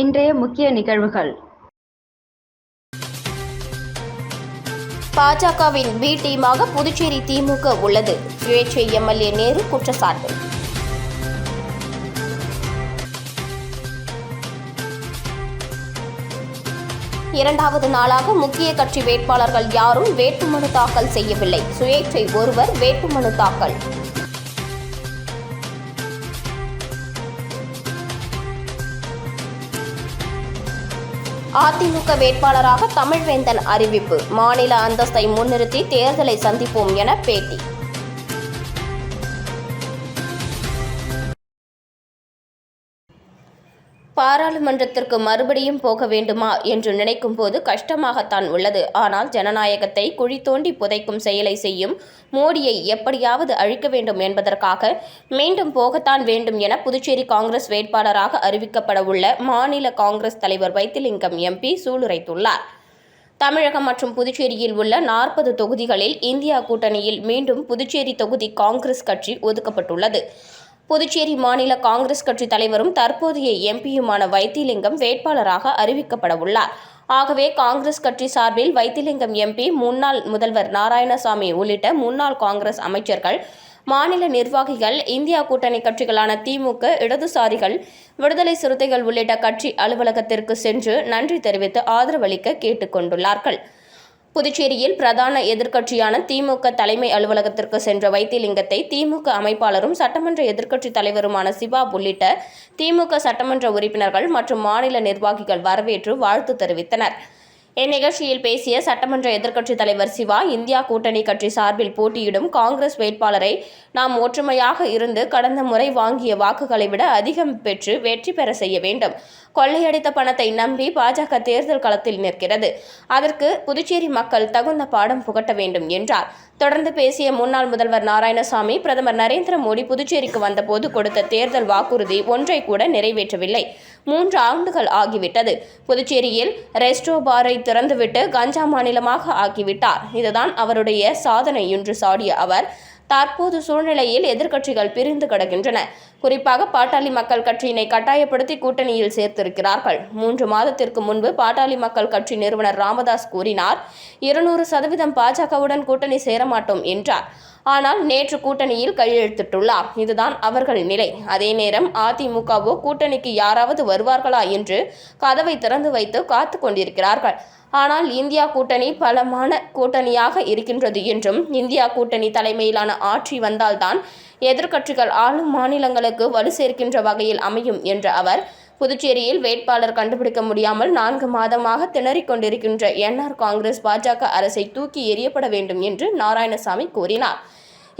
இன்றைய முக்கிய நிகழ்வுகள். பாஜகவின் பி டீமாக புதுச்சேரி திமுக உள்ளது. சுயேட்சை எம்எல்ஏ நேரு குற்றச்சாட்டு. இரண்டாவது நாளாக முக்கிய கட்சி வேட்பாளர்கள் யாரும் வேட்புமனு தாக்கல் செய்யவில்லை. சுயேட்சை ஒருவர் வேட்புமனு தாக்கல். அதிமுக வேட்பாளராக தமிழ்வேந்தன் அறிவிப்பு. மாநில அந்தஸ்தை முன்னிறுத்தி தேர்தலை சந்திப்போம் என பேட்டி. பாராளுமன்றத்திற்கு மறுபடியும் போக வேண்டுமா என்று நினைக்கும் போது கஷ்டமாகத்தான் உள்ளது. ஆனால் ஜனநாயகத்தை குழி தோண்டி புதைக்கும் செயலை செய்யும் மோடியை எப்படியாவது அழிக்க வேண்டும் என்பதற்காக மீண்டும் போகத்தான் வேண்டும் என புதுச்சேரி காங்கிரஸ் வேட்பாளராக அறிவிக்கப்பட உள்ள மாநில காங்கிரஸ் தலைவர் வைத்திலிங்கம் எம்பி சூளுரைத்துள்ளார். தமிழகம் மற்றும் புதுச்சேரியில் உள்ள நாற்பது தொகுதிகளில் இந்தியா கூட்டணியில் மீண்டும் புதுச்சேரி தொகுதி காங்கிரஸ் கட்சி ஒதுக்கப்பட்டுள்ளது. புதுச்சேரி மாநில காங்கிரஸ் கட்சி தலைவரும் தற்போதைய எம்பியுமான வைத்திலிங்கம் வேட்பாளராக அறிவிக்கப்பட உள்ளார். ஆகவே காங்கிரஸ் கட்சி சார்பில் வைத்திலிங்கம் எம்பி முன்னாள் முதல்வர் நாராயணசாமி உள்ளிட்ட முன்னாள் காங்கிரஸ் அமைச்சர்கள் மாநில நிர்வாகிகள் இந்தியா கூட்டணி கட்சிகளான திமுக இடதுசாரிகள் விடுதலை சிறுத்தைகள் உள்ளிட்ட கட்சி அலுவலகத்திற்கு சென்று நன்றி தெரிவித்து ஆதரவளிக்க கேட்டுக்கொண்டுள்ளார்கள். புதுச்சேரியில் பிரதான எதிர்க்கட்சியான திமுக தலைமை அலுவலகத்திற்கு சென்ற வைத்தியலிங்கத்தை திமுக அமைப்பாளரும் சட்டமன்ற எதிர்க்கட்சித் தலைவருமான சிவா உள்ளிட்ட திமுக சட்டமன்ற உறுப்பினர்கள் மற்றும் மாநில நிர்வாகிகள் வரவேற்று வாழ்த்து தெரிவித்தனர். இந்நிகழ்ச்சியில் பேசிய சட்டமன்ற எதிர்க்கட்சித் தலைவர் சிவா இந்தியா கூட்டணி கட்சி சார்பில் போட்டியிடும் காங்கிரஸ் வேட்பாளரை நாம் ஒற்றுமையாக இருந்து கடந்த முறை வாங்கிய வாக்குகளை விட அதிகம் பெற்று வெற்றி பெற செய்ய வேண்டும். கொள்ளையடித்த பணத்தை நம்பி பாஜக தேர்தல் களத்தில் நிற்கிறது. அதற்கு புதுச்சேரி மக்கள் தகுந்த பாடம் புகட்ட வேண்டும் என்றார். தொடர்ந்து பேசிய முன்னாள் முதல்வர் நாராயணசாமி பிரதமர் நரேந்திர மோடி புதுச்சேரிக்கு வந்தபோது கொடுத்த தேர்தல் வாக்குறுதி ஒன்றை கூட நிறைவேற்றவில்லை. மூன்று ஆண்டுகள் ஆகிவிட்டது. புதுச்சேரியில் ரெஸ்டோ பாரை திறந்துவிட்டு கஞ்சா மாநிலமாக ஆக்கிவிட்டார். இதுதான் அவருடைய சாதனை என்று சாடிய அவர் தற்போது சூழ்நிலையில் எதிர்க்கட்சிகள் பிரிந்து கிடக்கின்றன. குறிப்பாக பாட்டாளி மக்கள் கட்சியினை கட்டாயப்படுத்தி கூட்டணியில் சேர்த்திருக்கிறார்கள். மூன்று மாதத்திற்கு முன்பு பாட்டாளி மக்கள் கட்சி நிறுவனர் ராமதாஸ் கூறினார் இருநூறு சதவீதம் பாஜகவுடன் கூட்டணி சேரமாட்டோம் என்றார். ஆனால் நேற்று கூட்டணியில் கையெழுத்திட்டுள்ளார். இதுதான் அவர்கள் நிலை. அதே நேரம் அதிமுகவோ கூட்டணிக்கு யாராவது வருவார்களா என்று கதவை திறந்து வைத்து காத்து கொண்டிருக்கிறார்கள். ஆனால் இந்தியா கூட்டணி பலமான கூட்டணியாக இருக்கின்றது என்றும் இந்தியா கூட்டணி தலைமையிலான ஆட்சி வந்தால்தான் எதிர்க்கட்சிகள் ஆளும் மாநிலங்களுக்கு வலு சேர்க்கின்ற வகையில் அமையும் என்ற அவர் புதுச்சேரியில் வேட்பாளர் கண்டுபிடிக்க முடியாமல் நான்கு மாதமாக திணறிக் கொண்டிருக்கின்ற என்ஆர் காங்கிரஸ் பாஜக அரசை தூக்கி எறியப்பட வேண்டும் என்று நாராயணசாமி கூறினார்.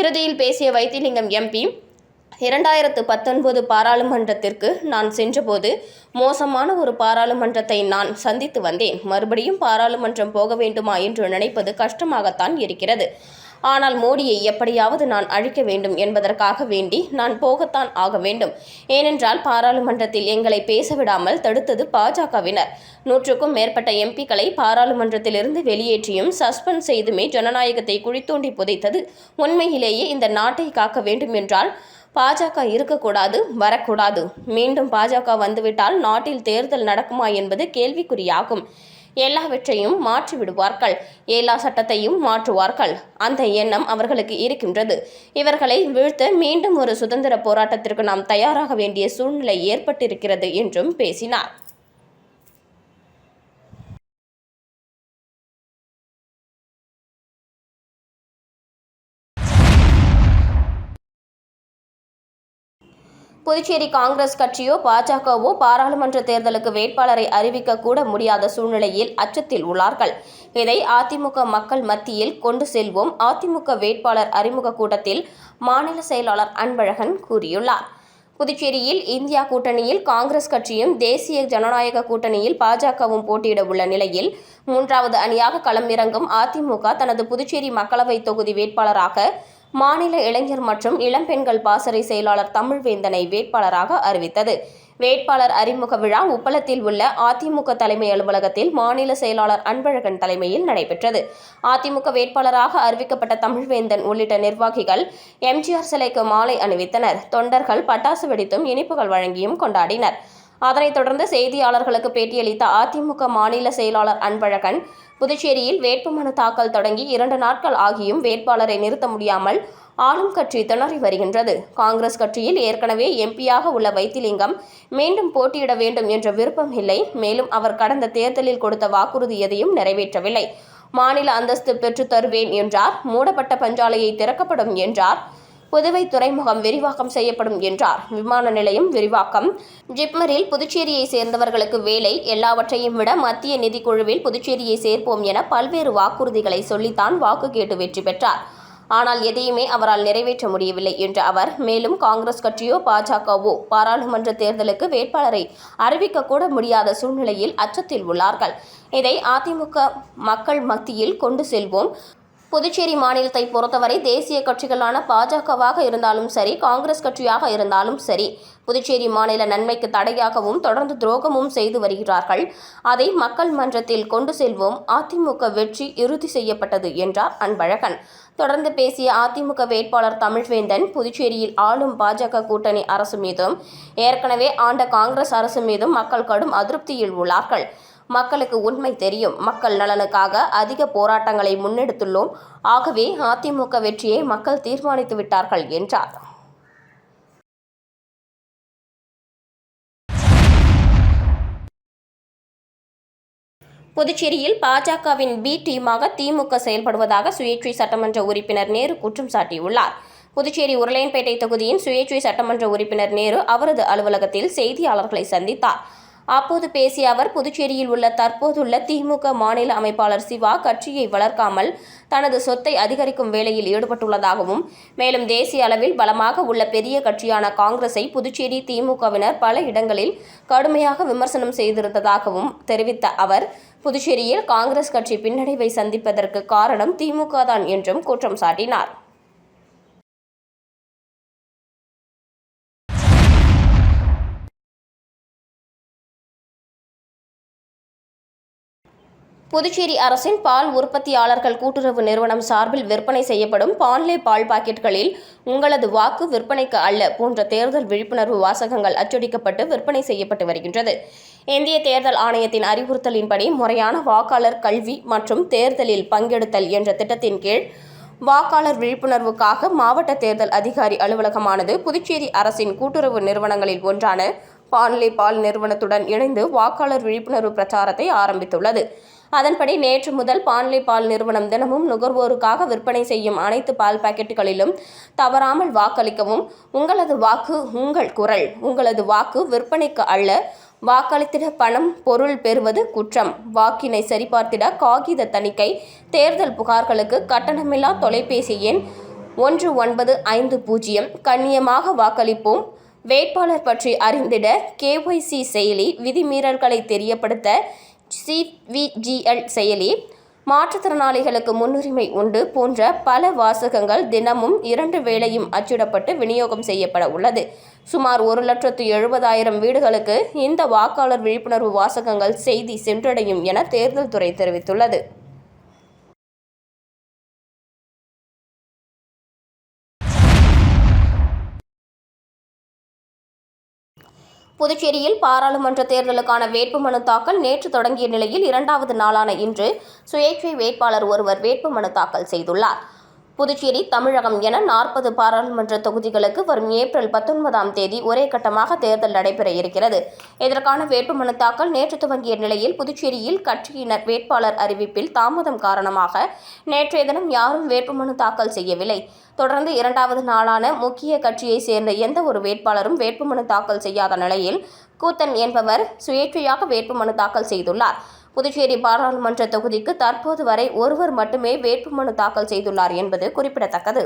இறுதியில் பேசிய வைத்திலிங்கம் எம்பி இரண்டாயிரத்து பத்தொன்பது பாராளுமன்றத்திற்கு நான் சென்றபோது மோசமான ஒரு பாராளுமன்றத்தை நான் சந்தித்து வந்தேன். மறுபடியும் பாராளுமன்றம் போக வேண்டுமா என்று நினைப்பது கஷ்டமாகத்தான் இருக்கிறது. ஆனால் மோடியை எப்படியாவது நான் அழிக்க வேண்டும் என்பதற்காக வேண்டி நான் போகத்தான் ஆக வேண்டும். ஏனென்றால் பாராளுமன்றத்தில் எங்களை பேச விடாமல் தடுத்தது பாஜகவினர். நூற்றுக்கும் மேற்பட்ட எம்பிக்களை பாராளுமன்றத்திலிருந்து வெளியேற்றியும் சஸ்பெண்ட் செய்துமே ஜனநாயகத்தை குழித்தோண்டி புதைத்தது உண்மையிலேயே இந்த நாட்டை காக்க வேண்டும் என்றால் பாஜக இருக்கக்கூடாது வரக்கூடாது. மீண்டும் பாஜக வந்துவிட்டால் நாட்டில் தேர்தல் நடக்குமா என்பது கேள்விக்குறியாகும். எல்லாவற்றையும் மாற்றி விடுவார்கள் எல்லா சட்டத்தையும் மாற்றுவார்கள். அந்த எண்ணம் அவர்களுக்கு இருக்கின்றது. இவர்களை வீழ்த்த மீண்டும் ஒரு சுதந்திர போராட்டத்திற்கு நாம் தயாராக வேண்டிய சூழ்நிலை ஏற்பட்டிருக்கிறது என்றும் பேசினார். புதுச்சேரி காங்கிரஸ் கட்சியோ பாஜகவோ பாராளுமன்ற தேர்தலுக்கு வேட்பாளரை அறிவிக்க கூட முடியாத சூழ்நிலையில் அச்சத்தில் உள்ளார்கள். இதை அதிமுக மக்கள் மத்தியில் கொண்டு செல்வோம் அதிமுக வேட்பாளர் அறிமுக கூட்டத்தில் மாநில செயலாளர் அன்பழகன் கூறியுள்ளார். புதுச்சேரியில் இந்தியா கூட்டணியில் காங்கிரஸ் கட்சியும் தேசிய ஜனநாயக கூட்டணியில் பாஜகவும் போட்டியிட உள்ள நிலையில் மூன்றாவது அணியாக களமிறங்கும் அதிமுக தனது புதுச்சேரி மக்களவை தொகுதி வேட்பாளராக மாநில இளைஞர் மற்றும் இளம்பெண்கள் பாசறை செயலாளர் தமிழ்வேந்தனை வேட்பாளராக அறிவித்தது. வேட்பாளர் அறிமுக விழா உப்பளத்தில் உள்ள அதிமுக தலைமை அலுவலகத்தில் மாநில செயலாளர் அன்பழகன் தலைமையில் நடைபெற்றது. அதிமுக வேட்பாளராக அறிவிக்கப்பட்ட தமிழ்வேந்தன் உள்ளிட்ட நிர்வாகிகள் எம்ஜிஆர் சிலைக்கு மாலை அணிவித்தனர். தொண்டர்கள் பட்டாசு வெடித்தும் இனிப்புகள் வழங்கியும் கொண்டாடினர். அதனைத் தொடர்ந்து செய்தியாளர்களுக்கு பேட்டியளித்த அதிமுக மாநில செயலாளர் அன்பழகன் புதுச்சேரியில் வேட்புமனு தாக்கல் தொடங்கி இரண்டு நாட்கள் ஆகியும் வேட்பாளரை நிறுத்த முடியாமல் ஆளும் கட்சி திணறி வருகின்றது. காங்கிரஸ் கட்சியில் ஏற்கனவே எம்பியாக உள்ள வைத்திலிங்கம் மீண்டும் போட்டியிட வேண்டும் என்ற விருப்பம் இல்லை. மேலும் அவர் கடந்த தேர்தலில் கொடுத்த வாக்குறுதி எதையும் நிறைவேற்றவில்லை. மாநில அந்தஸ்து பெற்றுத் தருவேன் என்றார். மூடப்பட்ட பஞ்சாலையை திறக்கப்படும் என்றார். புதுவை துறைமுகம் விரிவாக்கம் செய்யப்படும் என்றார். விமான நிலையம் விரிவாக்கம். ஜிப்மரில் புதுச்சேரியை சேர்ந்தவர்களுக்கு வேலை எல்லாவற்றையும் விட மத்திய நிதிக்குழுவில் புதுச்சேரியை சேர்ப்போம் என பல்வேறு வாக்குறுதிகளை சொல்லித்தான் வாக்கு கேட்டு வெற்றி பெற்றார். ஆனால் எதையுமே அவரால் நிறைவேற்ற முடியவில்லை என்ற அவர் மேலும் காங்கிரஸ் கட்சியோ பாஜகவோ பாராளுமன்ற தேர்தலுக்கு வேட்பாளரை அறிவிக்க கூட முடியாத சூழ்நிலையில் அச்சத்தில் உள்ளார்கள். இதை அதிமுக மக்கள் மத்தியில் கொண்டு செல்வோம். புதுச்சேரி மாநிலத்தை பொறுத்தவரை தேசிய கட்சிகளான பாஜகவாக இருந்தாலும் சரி காங்கிரஸ் கட்சியாக இருந்தாலும் சரி புதுச்சேரி மாநில நன்மைக்கு தடையாகவும் தொடர்ந்து துரோகமும் செய்து வருகிறார்கள். அதை மக்கள் மன்றத்தில் கொண்டு செல்வோம். அதிமுக வெற்றி இறுதி செய்யப்பட்டது என்றார் அன்பழகன். தொடர்ந்து பேசிய அதிமுக வேட்பாளர் தமிழ்வேந்தன் புதுச்சேரியில் ஆளும் பாஜக கூட்டணி அரசு மீதும் ஏற்கனவே ஆண்ட காங்கிரஸ் அரசு மீதும் மக்கள் கடும் அதிருப்தியில் உள்ளார்கள். மக்களுக்கு உண்மை தெரியும். மக்கள் நலனுக்காக அதிக போராட்டங்களை முன்னெடுத்துள்ளோம். ஆகவே அதிமுக வெற்றியை மக்கள் தீர்மானித்து விட்டார்கள் என்றார். புதுச்சேரியில் பாஜகவின் பி டீமாக திமுக செயல்படுவதாக சுயேட்சை சட்டமன்ற உறுப்பினர் நேரு குற்றம் சாட்டியுள்ளார். புதுச்சேரி உருளையன்பேட்டை தொகுதியின் சுயேட்சை சட்டமன்ற உறுப்பினர் நேரு அவரது அலுவலகத்தில் செய்தியாளர்களை சந்தித்தார். அப்போது பேசிய அவர் புதுச்சேரியில் உள்ள தற்போதுள்ள திமுக மாநில அமைப்பாளர் சிவா கட்சியை வளர்க்காமல் தனது சொத்தை அதிகரிக்கும் வேலையில் ஈடுபட்டுள்ளதாகவும் மேலும் தேசிய அளவில் பலமாக உள்ள பெரிய கட்சியான காங்கிரஸை புதுச்சேரி திமுகவினர் பல இடங்களில் கடுமையாக விமர்சனம் செய்திருந்ததாகவும் தெரிவித்த அவர் புதுச்சேரியில் காங்கிரஸ் கட்சி பின்னடைவை சந்திப்பதற்கு காரணம் திமுக தான் என்றும் குற்றம் சாட்டினார். புதுச்சேரி அரசின் பால் உற்பத்தியாளர்கள் கூட்டுறவு நிறுவனம் சார்பில் விற்பனை செய்யப்படும் பான்லே பால் பாக்கெட்களில் உங்களது வாக்கு விற்பனைக்கு அல்ல போன்ற தேர்தல் விழிப்புணர்வு வாசகங்கள் அச்சடிக்கப்பட்டு விற்பனை செய்யப்பட்டு வருகின்றது. இந்திய தேர்தல் ஆணையத்தின் அறிவுறுத்தலின்படி முறையான வாக்காளர் கல்வி மற்றும் தேர்தலில் பங்கெடுத்தல் என்ற திட்டத்தின் கீழ் வாக்காளர் விழிப்புணர்வுக்காக மாவட்ட தேர்தல் அதிகாரி அலுவலகமானது புதுச்சேரி அரசின் கூட்டுறவு நிறுவனங்களில் ஒன்றான பான்லே பால் நிறுவனத்துடன் இணைந்து வாக்காளர் விழிப்புணர்வு பிரச்சாரத்தை ஆரம்பித்துள்ளது. அதன்படி நேற்று முதல் பான்லி பால் நிறுவனம் தினமும் நுகர்வோருக்காக விற்பனை செய்யும் அனைத்து பால் பாக்கெட்டுகளிலும் தவறாமல் வாக்களிக்கவும் உங்களது வாக்கு உங்கள் குரல் உங்களது வாக்கு விற்பனைக்கு அல்ல வாக்களித்திட பணம் பொருள் பெறுவது குற்றம். வாக்கினை சரிபார்த்திட காகித தணிக்கை தேர்தல் புகார்களுக்கு கட்டணமில்லா தொலைபேசி எண் ஒன்று ஒன்பது ஐந்து பூஜ்ஜியம். கண்ணியமாக வாக்களிப்போம். வேட்பாளர் பற்றி அறிந்திட கேஒய்சி செயலி விதிமீறல்களை தெரியப்படுத்த சிவிஜிஎல் செயலி மாற்றுத்திறனாளிகளுக்கு முன்னுரிமை உண்டு போன்ற பல வாசகங்கள் தினமும் இரண்டு வேளையும் அச்சிடப்பட்டு விநியோகம் செய்யப்பட உள்ளது. சுமார் ஒரு லட்சத்து எழுபதாயிரம் வீடுகளுக்கு இந்த வாக்காளர் விழிப்புணர்வு வாசகங்கள் செய்தி சென்றடையும் என தேர்தல் துறை தெரிவித்துள்ளது. புதுச்சேரியில் பாராளுமன்ற தேர்தலுக்கான வேட்புமனு தாக்கல் நேற்று தொடங்கிய நிலையில் இரண்டாவது நாளான இன்று சுயேட்சை வேட்பாளர் ஒருவர் வேட்புமனு தாக்கல் செய்துள்ளார். புதுச்சேரி தமிழகம் என நாற்பது பாராளுமன்ற தொகுதிகளுக்கு வரும் ஏப்ரல் பத்தொன்பதாம் தேதி ஒரே கட்டமாக தேர்தல் நடைபெற இருக்கிறது. இதற்கான வேட்புமனு தாக்கல் நேற்று துவங்கிய நிலையில் புதுச்சேரியில் கட்சியினர் வேட்பாளர் அறிவிப்பில் தாமதம் காரணமாக நேற்றைய தினம் யாரும் வேட்புமனு தாக்கல் செய்யவில்லை. தொடர்ந்து இரண்டாவது நாளான முக்கிய கட்சியை சேர்ந்த எந்த ஒரு வேட்பாளரும் வேட்புமனு தாக்கல் செய்யாத நிலையில் கூத்தன் என்பவர் சுயேட்சையாக வேட்புமனு தாக்கல் செய்துள்ளார். புதுச்சேரி பாராளுமன்ற தொகுதிக்கு தற்போது வரை ஒருவர் மட்டுமே வேட்புமனு தாக்கல் செய்துள்ளார் என்பது குறிப்பிடத்தக்கது.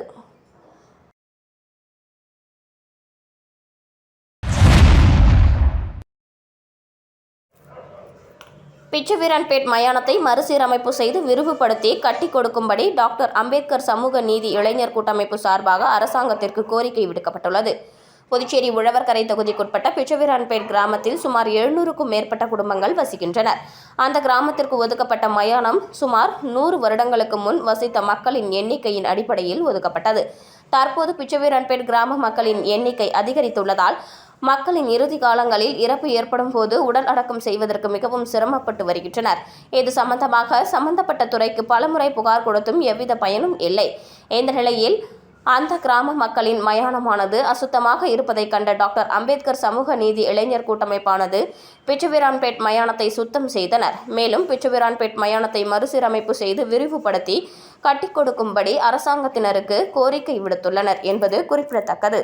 பிச்சுவீரன்பேட் மயானத்தை மறுசீரமைப்பு செய்து விரிவுபடுத்தி கட்டி கொடுக்கும்படி டாக்டர் அம்பேத்கர் சமூக நீதி இளைஞர் கூட்டமைப்பு சார்பாக அரசாங்கத்திற்கு கோரிக்கை விடுக்கப்பட்டுள்ளது. புதுச்சேரி உழவர்கரை தொகுதிக்குட்பட்ட பிச்சவீரான்பேட் கிராமத்தில் சுமார் எழுநூறுக்கும் மேற்பட்ட குடும்பங்கள் வசிக்கின்றனர். அந்த கிராமத்திற்கு ஒதுக்கப்பட்ட மயானம் சுமார் நூறு வருடங்களுக்கு முன் வசித்த மக்களின் எண்ணிக்கையின் அடிப்படையில் ஒதுக்கப்பட்டது. தற்போது பிச்சவீரன்பேட் கிராம மக்களின் எண்ணிக்கை அதிகரித்துள்ளதால் மக்களின் இறுதி காலங்களில் இறப்பு ஏற்படும் போது உடல் அடக்கம் செய்வதற்கு மிகவும் சிரமப்பட்டு வருகின்றனர். இது சம்பந்தமாக சம்பந்தப்பட்ட துறைக்கு பலமுறை புகார் கொடுத்தும் எவ்வித பயனும் இல்லை. இந்த நிலையில் அந்த கிராம மக்களின் மயானமானது அசுத்தமாக இருப்பதை கண்ட டாக்டர் அம்பேத்கர் சமூக நீதி இளைஞர் கூட்டமைப்பானது பிச்சுவிரான்பேட் மயானத்தை சுத்தம் செய்தனர். மேலும் பிச்சுவிரான்பேட் மயானத்தை மறுசீரமைப்பு செய்து விரிவுபடுத்தி கட்டிக் கொடுக்கும்படி அரசாங்கத்தினருக்கு கோரிக்கை விடுத்துள்ளனர் என்பது குறிப்பிடத்தக்கது.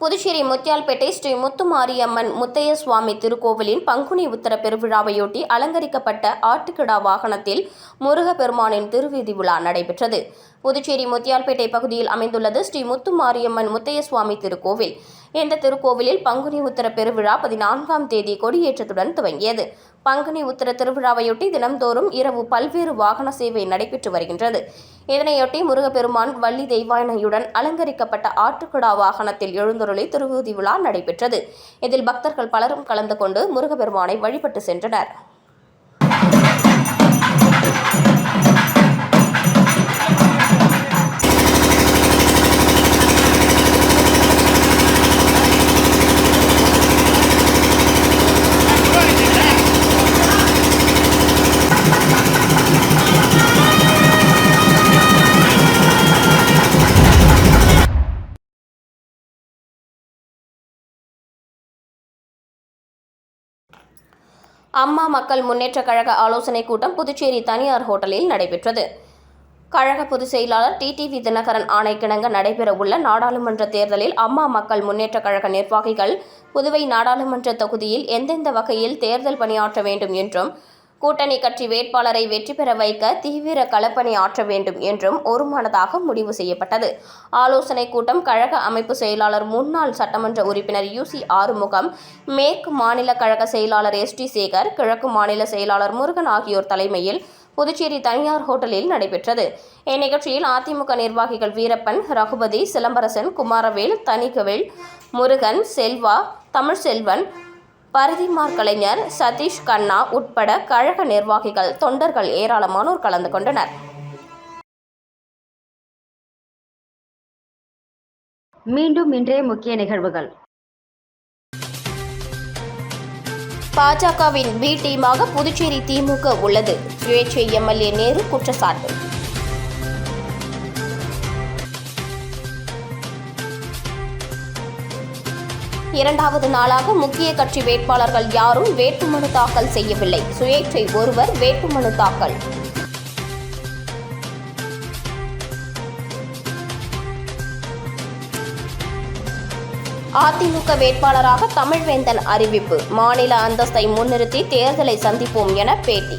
புதுச்சேரி முத்தியால்பேட்டை ஸ்ரீ முத்துமாரியம்மன் முத்தைய சுவாமி திருக்கோவிலின் பங்குனி உத்தர பெருவிழாவையொட்டி அலங்கரிக்கப்பட்ட ஆட்டுக்கிடா வாகனத்தில் முருகப்பெருமானின் திருவீதி விழா நடைபெற்றது. புதுச்சேரி முத்தியால்பேட்டை பகுதியில் அமைந்துள்ளது ஸ்ரீ முத்துமாரியம்மன் முத்தைய சுவாமி திருக்கோவில். இந்த திருக்கோவிலில் பங்குனி உத்தர பெருவிழா பதினான்காம் தேதி கொடியேற்றத்துடன் துவங்கியது. பங்குனி உத்தர திருவிழாவையொட்டி தினம்தோறும் இரவு பல்வேறு வாகன சேவை நடைபெற்று வருகின்றது. இதனையொட்டி முருகப்பெருமான் வள்ளி தெய்வானையுடன் அலங்கரிக்கப்பட்ட ஆட்டுக்குடா வாகனத்தில் எழுந்தருளி திருவிதி விழா நடைபெற்றது. இதில் பக்தர்கள் பலரும் கலந்து கொண்டு முருகப்பெருமானை வழிபட்டு சென்றனர். அம்மா மக்கள் முன்னேற்றக் கழக ஆலோசனைக் கூட்டம் புதுச்சேரி தனியார் ஹோட்டலில் நடைபெற்றது. கழக பொதுச் செயலாளர் டிடிவி தினகரன் ஆணைக்கிணங்க நடைபெறவுள்ள நாடாளுமன்ற தேர்தலில் அம்மா மக்கள் முன்னேற்றக் கழக நிர்வாகிகள் புதுவை நாடாளுமன்ற தொகுதியில் எந்தெந்த வகையில் தேர்தல் பணியாற்ற வேண்டும் என்றும் கூட்டணி கட்சி வேட்பாளரை வெற்றி பெற வைக்க தீவிர களப்பணி ஆற்ற வேண்டும் என்றும் ஒருமனதாக முடிவு செய்யப்பட்டது. ஆலோசனை கூட்டம் கழக அமைப்பு செயலாளர் முன்னாள் சட்டமன்ற உறுப்பினர் யுசி ஆறுமுகம் மேற்கு மாநில கழக செயலாளர் எஸ் டி சேகர் கிழக்கு மாநில செயலாளர் முருகன் ஆகியோர் தலைமையில் புதுச்சேரி தனியார் ஹோட்டலில் நடைபெற்றது. இந்நிகழ்ச்சியில் அதிமுக நிர்வாகிகள் வீரப்பன் ரகுபதி சிலம்பரசன் குமாரவேல் தனிகவேல் முருகன் செல்வா தமிழ்செல்வன் பரதிமார் கலைஞர் சதீஷ் கண்ணா உட்பட கழக நிர்வாகிகள் தொண்டர்கள் ஏராளமானோர் கலந்து கொண்டனர். மீண்டும் இன்றைய முக்கிய நிகழ்வுகள். பாஜகவின் பி டீமாக புதுச்சேரி திமுக உள்ளது. சுயேட்சை எம்எல்ஏ நேரு குற்றச்சாட்டு. இரண்டாவது நாளாக முக்கிய கட்சி வேட்பாளர்கள் யாரும் வேட்புமனு தாக்கல் செய்யவில்லை. சுயேட்சை ஒருவர் வேட்புமனு தாக்கல். அதிமுக வேட்பாளராக தமிழ்வேந்தன் அறிவிப்பு. மாநில அந்தஸ்தை முன்னிறுத்தி தேர்தலை சந்திப்போம் என பேட்டி.